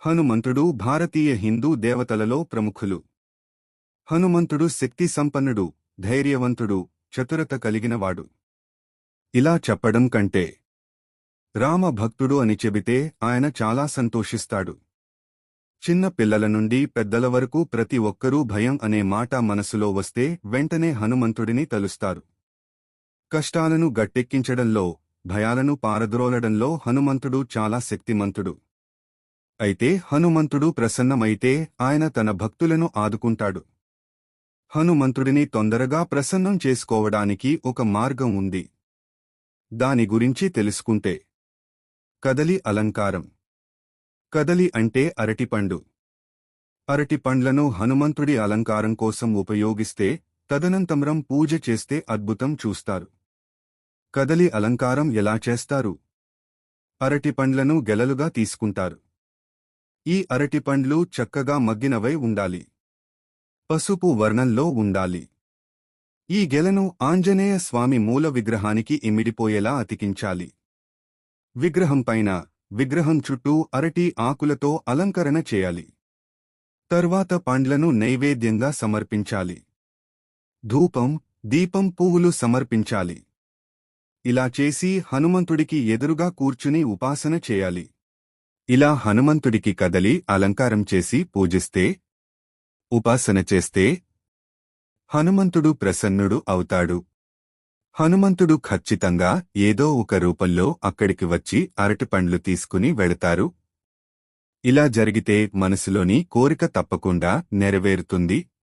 హనుమంతుడు భారతీయ హిందూ దేవతలలో ప్రముఖులు. హనుమంతుడు శక్తి సంపన్నుడు ధైర్యవంతుడు చతురత కలిగినవాడు. ఇలా చెప్పడం కంటే రామ భక్తుడు అని చెబితే ఆయన చాలా సంతోషిస్తాడు. చిన్న పిల్లల నుండి పెద్దల వరకు ప్రతి ఒక్కరూ భయం అనే మాట మనసులో వస్తే వెంటనే హనుమంతుడిని తలుస్తారు. కష్టాలను గట్టెక్కించడంలో భయాలను పారద్రోలడంలో హనుమంతుడు చాలా శక్తిమంతుడు. అయితే హనుమంతుడు ప్రసన్నమైతే ఆయన తన భక్తులను ఆదుకుంటాడు. హనుమంతుడిని తొందరగా ప్రసన్నం చేసుకోవడానికి ఒక మార్గం ఉంది. దాని గురించి తెలుసుకుంటే. కదలి అలంకారం. కదలి అంటే అరటిపండు. అరటిపండ్లను హనుమంతుడి అలంకారం కోసం ఉపయోగిస్తే తదనంతరం పూజ చేస్తే అద్భుతం చూస్తారు. కదలి అలంకారం ఎలా చేస్తారు? అరటిపండ్లను గెలలుగా తీసుకుంటారు. ఈ అరటిపండ్లు చక్కగా మగ్గినవై ఉండాలి. పసుపు వర్ణంలో ఉండాలి. ఈ గెలను ఆంజనేయ స్వామి మూల విగ్రహానికి ఇమిడిపోయేలా అతికించాలి. విగ్రహం పైన విగ్రహం చుట్టూ అరటి ఆకులతో అలంకరణ చేయాలి. తర్వాత పండ్లను నైవేద్యంగా సమర్పించాలి. ధూపం దీపం పువ్వులు సమర్పించాలి. ఇలా చేసి హనుమంతుడికి ఎదురుగా కూర్చుని ఉపాసన చేయాలి. ఇలా హనుమంతుడికి కదలి అలంకారం చేసి పూజిస్తే ఉపాసన చేస్తే హనుమంతుడు ప్రసన్నుడు అవుతాడు. హనుమంతుడు ఖచ్చితంగా ఏదో ఒక రూపంలో అక్కడికి వచ్చి అరటిపండ్లు తీసుకుని వెళతారు. ఇలా జరిగితే మనసులోని కోరిక తప్పకుండా నెరవేరుతుంది.